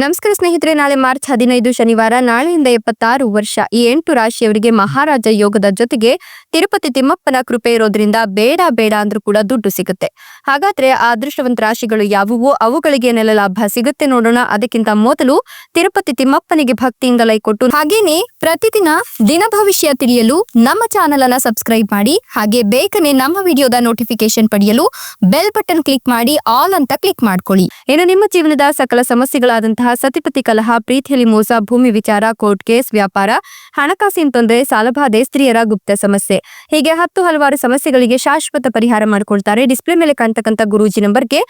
ನಮಸ್ಕಾರ ಸ್ನೇಹಿತರೆ, ನಾಳೆ ಮಾರ್ಚ್ ಹದಿನೈದು ಶನಿವಾರ, ನಾಳೆಯಿಂದ ಎಪ್ಪತ್ತಾರು ವರ್ಷ, ಈ ಎಂಟು ರಾಶಿಯವರಿಗೆ ಮಹಾರಾಜ ಯೋಗದ ಜೊತೆಗೆ ತಿರುಪತಿ ತಿಮ್ಮಪ್ಪನ ಕೃಪೆ ಇರೋದ್ರಿಂದ ಬೇಡ ಬೇಡ ಅಂದ್ರೂ ಕೂಡ ದುಡ್ಡು ಸಿಗುತ್ತೆ. ಹಾಗಾದ್ರೆ ಆ ಅದೃಷ್ಟವಂತ ರಾಶಿಗಳು ಯಾವುವು? ಅವುಗಳಿಗೆ ನೆಲ ಲಾಭ ಸಿಗುತ್ತೆ ನೋಡೋಣ. ಅದಕ್ಕಿಂತ ಮೊದಲು ತಿರುಪತಿ ತಿಮ್ಮಪ್ಪನಿಗೆ ಭಕ್ತಿಯಿಂದ ಲೈಕ್ ಕೊಟ್ಟು, ಹಾಗೇನೆ ಪ್ರತಿದಿನ ದಿನ ಭವಿಷ್ಯ ತಿಳಿಯಲು ನಮ್ಮ ಚಾನೆಲ್ ಅನ್ನ ಸಬ್ಸ್ಕ್ರೈಬ್ ಮಾಡಿ, ಹಾಗೆ ಬೇಗನೆ ನಮ್ಮ ವಿಡಿಯೋದ ನೋಟಿಫಿಕೇಶನ್ ಪಡೆಯಲು ಬೆಲ್ ಬಟನ್ ಕ್ಲಿಕ್ ಮಾಡಿ, ಆಲ್ ಅಂತ ಕ್ಲಿಕ್ ಮಾಡ್ಕೊಳ್ಳಿ. ಇನ್ನು ನಿಮ್ಮ ಜೀವನದ ಸಕಲ ಸಮಸ್ಯೆಗಳಾದಂತಹ ಸತಿಪತಿ ಕಲಹ, ಪ್ರೀತಿಯಲ್ಲಿ ಮೋಸ, ಭೂಮಿ ವಿಚಾರ, ಕೋರ್ಟ್ ಕೇಸ್, ವ್ಯಾಪಾರ, ಹಣಕಾಸಿನ ತೊಂದರೆ, ಸಾಲಬಾಧೆ, ಸ್ತ್ರೀಯರ ಗುಪ್ತ ಸಮಸ್ಯೆ. ಹೀಗೆ ಹತ್ತು ಹಲವಾರು ಸಮಸ್ಯೆಗಳಿಗೆ ಶಾಶ್ವತ ಪರಿಹಾರ ಮಾಡ್ಕೊಳ್ತಾರೆ. ಡಿಸ್ಪ್ಲೇ ಮೇಲೆ ಕಾಣ್ತಕ್ಕಂಥ ಗುರೂಜಿ ನಂಬರ್ಗೆ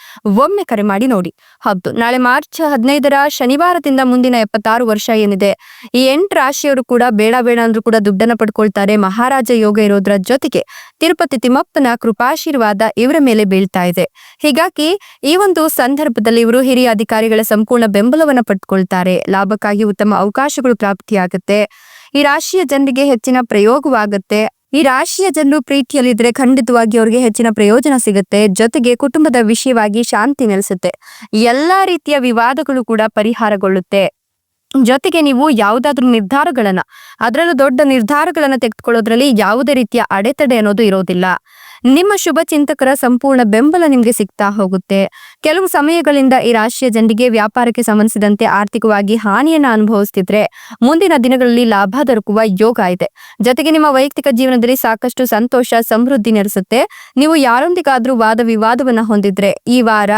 ಒಮ್ಮೆ ಕರೆ ಮಾಡಿ ನೋಡಿ. ಹೌದು, ನಾಳೆ ಮಾರ್ಚ್ ಹದಿನೈದರ ಶನಿವಾರದಿಂದ ಮುಂದಿನ ಎಪ್ಪತ್ತಾರು ವರ್ಷ ಏನಿದೆ? ಈ ಎಂಟು ರಾಶಿಯವರು ಕೂಡ ಬೇಡ ಬೇಡ ಅಂದ್ರೂ ಕೂಡ ದುಡ್ಡನ್ನ ಪಡ್ಕೊಳ್ತಾರೆ. ಮಹಾರಾಜ ಯೋಗ ಇರೋದ್ರ ಜೊತೆಗೆ ತಿರುಪತಿ ತಿಮ್ಮಪ್ಪನ ಕೃಪಾಶೀರ್ವಾದ ಇವರ ಮೇಲೆ ಬೀಳ್ತಾ ಇದೆ. ಹೀಗಾಗಿ ಈ ಒಂದು ಸಂದರ್ಭದಲ್ಲಿ ಇವರು ಹಿರಿಯ ಅಧಿಕಾರಿಗಳ ಸಂಪೂರ್ಣ ಬೆಂಬಲವನ್ನ ಪಡ್ಕೊಳ್ತಾರೆ. ಲಾಭಕ್ಕಾಗಿ ಉತ್ತಮ ಅವಕಾಶಗಳು ಪ್ರಾಪ್ತಿಯಾಗುತ್ತೆ. ಈ ರಾಶಿಯ ಜನರಿಗೆ ಹೆಚ್ಚಿನ ಪ್ರಯೋಗವಾಗುತ್ತೆ. ಈ ರಾಶಿಯ ಜನರು ಪ್ರೀತಿಯಲ್ಲಿದ್ರೆ ಖಂಡಿತವಾಗಿ ಅವ್ರಿಗೆ ಹೆಚ್ಚಿನ ಪ್ರಯೋಜನ ಸಿಗುತ್ತೆ. ಜೊತೆಗೆ ಕುಟುಂಬದ ವಿಷಯವಾಗಿ ಶಾಂತಿ ನೆಲೆಸುತ್ತೆ. ಎಲ್ಲಾ ರೀತಿಯ ವಿವಾದಗಳು ಕೂಡ ಪರಿಹಾರಗೊಳ್ಳುತ್ತೆ. ಜೊತೆಗೆ ನೀವು ಯಾವುದಾದ್ರೂ ನಿರ್ಧಾರಗಳನ್ನ, ಅದರಲ್ಲೂ ದೊಡ್ಡ ನಿರ್ಧಾರಗಳನ್ನ ತೆಗೆದುಕೊಳ್ಳೋದ್ರಲ್ಲಿ ಯಾವುದೇ ರೀತಿಯ ಅಡೆತಡೆ ಅನ್ನೋದು ಇರೋದಿಲ್ಲ. ನಿಮ್ಮ ಶುಭ ಚಿಂತಕರ ಸಂಪೂರ್ಣ ಬೆಂಬಲ ನಿಮಗೆ ಸಿಗ್ತಾ ಹೋಗುತ್ತೆ. ಕೆಲವು ಸಮಯಗಳಿಂದ ಈ ರಾಶಿಯ ಜನರಿಗೆ ವ್ಯಾಪಾರಕ್ಕೆ ಸಂಬಂಧಿಸಿದಂತೆ ಆರ್ಥಿಕವಾಗಿ ಹಾನಿಯನ್ನ ಅನುಭವಿಸ್ತಿದ್ರೆ ಮುಂದಿನ ದಿನಗಳಲ್ಲಿ ಲಾಭ ದೊರಕುವ ಯೋಗ ಇದೆ. ಜೊತೆಗೆ ನಿಮ್ಮ ವೈಯಕ್ತಿಕ ಜೀವನದಲ್ಲಿ ಸಾಕಷ್ಟು ಸಂತೋಷ, ಸಮೃದ್ಧಿ ನೆಲೆಸುತ್ತೆ. ನೀವು ಯಾರೊಂದಿಗಾದ್ರೂ ವಾದ ವಿವಾದವನ್ನ ಹೊಂದಿದ್ರೆ ಈ ವಾರ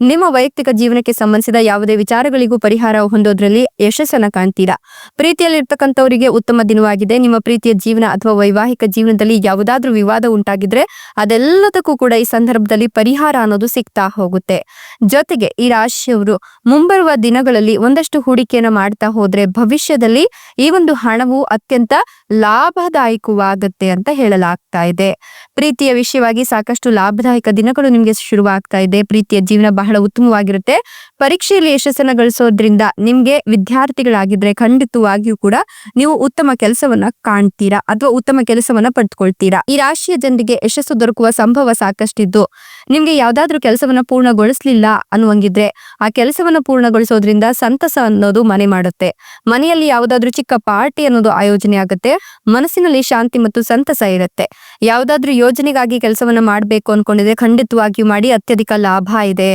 ನಿಮ್ಮ ವೈಯಕ್ತಿಕ ಜೀವನಕ್ಕೆ ಸಂಬಂಧಿಸಿದ ಯಾವುದೇ ವಿಚಾರಗಳಿಗೂ ಪರಿಹಾರ ಹೊಂದೋದ್ರಲ್ಲಿ ಯಶಸ್ಸನ್ನ ಕಾಣ್ತೀರಾ? ಪ್ರೀತಿಯಲ್ಲಿರ್ತಕ್ಕಂಥವರಿಗೆ ಉತ್ತಮ ದಿನವಾಗಿದೆ. ನಿಮ್ಮ ಪ್ರೀತಿಯ ಜೀವನ ಅಥವಾ ವೈವಾಹಿಕ ಜೀವನದಲ್ಲಿ ಯಾವುದಾದ್ರೂ ವಿವಾದ ಉಂಟಾಗಿದ್ರೆ ಅದೆಲ್ಲದಕ್ಕೂ ಕೂಡ ಈ ಸಂದರ್ಭದಲ್ಲಿ ಪರಿಹಾರ ಅನ್ನೋದು ಸಿಗ್ತಾ ಹೋಗುತ್ತೆ. ಜೊತೆಗೆ ಈ ರಾಶಿಯವರು ಮುಂಬರುವ ದಿನಗಳಲ್ಲಿ ಒಂದಷ್ಟು ಹೂಡಿಕೆಯನ್ನು ಮಾಡ್ತಾ ಹೋದ್ರೆ ಭವಿಷ್ಯದಲ್ಲಿ ಈ ಒಂದು ಹಣವು ಅತ್ಯಂತ ಲಾಭದಾಯಕವಾಗುತ್ತೆ ಅಂತ ಹೇಳಲಾಗ್ತಾ ಇದೆ. ಪ್ರೀತಿಯ ವಿಷಯವಾಗಿ ಸಾಕಷ್ಟು ಲಾಭದಾಯಕ ದಿನಗಳು ನಿಮ್ಗೆ ಶುರುವಾಗ್ತಾ ಇದೆ. ಪ್ರೀತಿಯ ಜೀವನ ಬಹಳ ಉತ್ತಮವಾಗಿರುತ್ತೆ. ಪರೀಕ್ಷೆಯಲ್ಲಿ ಯಶಸ್ಸನ್ನ ಗಳಿಸೋದ್ರಿಂದ ನಿಮ್ಗೆ ವಿದ್ಯಾರ್ಥಿಗಳಾಗಿದ್ರೆ ಖಂಡಿತವಾಗಿಯೂ ಕೂಡ ನೀವು ಉತ್ತಮ ಕೆಲಸವನ್ನ ಕಾಣ್ತೀರಾ ಅಥವಾ ಉತ್ತಮ ಕೆಲಸವನ್ನ ಪಡ್ಕೊಳ್ತೀರಾ? ಈ ರಾಶಿಯ ಜನರಿಗೆ ಯಶಸ್ಸು ದೊರಕುವ ಸಂಭವ ಸಾಕಷ್ಟಿದ್ದು. ನಿಮ್ಗೆ ಯಾವ್ದಾದ್ರೂ ಕೆಲಸವನ್ನ ಪೂರ್ಣಗೊಳಿಸ್ಲಿಲ್ಲ ಅನ್ನುವಂಗಿದ್ರೆ, ಆ ಕೆಲಸವನ್ನ ಪೂರ್ಣಗೊಳಿಸೋದ್ರಿಂದ ಸಂತಸ ಅನ್ನೋದು ಮನೆ ಮಾಡುತ್ತೆ. ಮನೆಯಲ್ಲಿ ಯಾವುದಾದ್ರೂ ಚಿಕ್ಕ ಪಾರ್ಟಿ ಅನ್ನೋದು ಆಯೋಜನೆ ಆಗುತ್ತೆ, ಮನಸ್ಸಿನಲ್ಲಿ ಶಾಂತಿ ಮತ್ತು ಸಂತಸ ಇರುತ್ತೆ. ಯಾವ್ದಾದ್ರೂ ಯೋಜನೆಗಾಗಿ ಕೆಲಸವನ್ನ ಮಾಡ್ಬೇಕು ಅನ್ಕೊಂಡಿದ್ರೆ ಖಂಡಿತವಾಗಿಯೂ ಮಾಡಿ, ಅತ್ಯಧಿಕ ಲಾಭ ಇದೆ.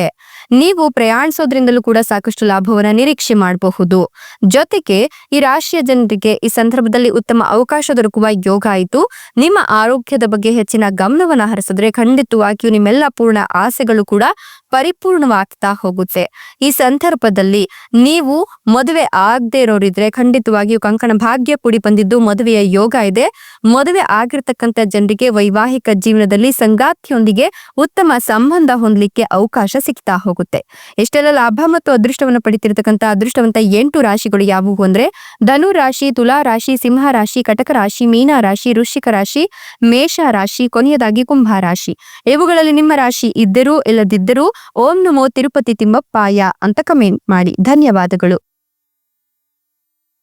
ನೀವು ಪ್ರಯಾಣಿಸೋದ್ರಿಂದಲೂ ಕೂಡ ಸಾಕಷ್ಟು ಲಾಭವನ್ನ ನಿರೀಕ್ಷೆ ಮಾಡಬಹುದು. ಜೊತೆಗೆ ಈ ರಾಶಿಯ ಜನರಿಗೆ ಈ ಸಂದರ್ಭದಲ್ಲಿ ಉತ್ತಮ ಅವಕಾಶ ದೊರಕುವ ಯೋಗ ಆಯಿತು ನಿಮ್ಮ ಆರೋಗ್ಯದ ಬಗ್ಗೆ ಹೆಚ್ಚಿನ ಗಮನವನ್ನ ಹರಿಸಿದ್ರೆ ಖಂಡಿತವಾಗಿಯೂ ನಿಮ್ಮೆಲ್ಲ ಪೂರ್ಣ ಆಸೆಗಳು ಕೂಡ ಪರಿಪೂರ್ಣವಾಗ್ತಾ ಹೋಗುತ್ತೆ. ಈ ಸಂದರ್ಭದಲ್ಲಿ ನೀವು ಮದುವೆ ಆಗದೆ ಇರೋರಿದ್ರೆ ಖಂಡಿತವಾಗಿಯೂ ಕಂಕಣ ಭಾಗ್ಯ ಪುಡಿ ಬಂದಿದ್ದು ಮದುವೆಯ ಯೋಗ ಇದೆ. ಮದುವೆ ಆಗಿರ್ತಕ್ಕಂಥ ಜನರಿಗೆ ವೈವಾಹಿಕ ಜೀವನದಲ್ಲಿ ಸಂಗಾತಿಯೊಂದಿಗೆ ಉತ್ತಮ ಸಂಬಂಧ ಹೊಂದಲಿಕ್ಕೆ ಅವಕಾಶ ಸಿಗ್ತಾ ಹೋಗುತ್ತೆ. ಎಷ್ಟೆಲ್ಲ ಲಾಭ ಮತ್ತು ಅದೃಷ್ಟವನ್ನು ಪಡಿತಿರ್ತಕ್ಕಂಥ ಅದೃಷ್ಟವಂತ ಎಂಟು ರಾಶಿಗಳು ಯಾವುವು ಅಂದ್ರೆ ಧನು ರಾಶಿ, ತುಲಾ ರಾಶಿ, ಸಿಂಹ ರಾಶಿ, ಕಟಕ ರಾಶಿ, ಮೀನ ರಾಶಿ, ವೃಶ್ಚಿಕ ರಾಶಿ, ಮೇಷ ರಾಶಿ, ಕೊನೆಯದಾಗಿ ಕುಂಭ ರಾಶಿ. ಇವುಗಳಲ್ಲಿ ನಿಮ್ಮ ರಾಶಿ ಇದ್ದರೂ, ಇಲ್ಲದಿದ್ದರೂ, ಓಂ ನಮೋ ತಿರುಪತಿ ತಿಮ್ಮಪ್ಪಾಯ ಅಂತ ಕಮೆಂಟ್ ಮಾಡಿ. ಧನ್ಯವಾದಗಳು.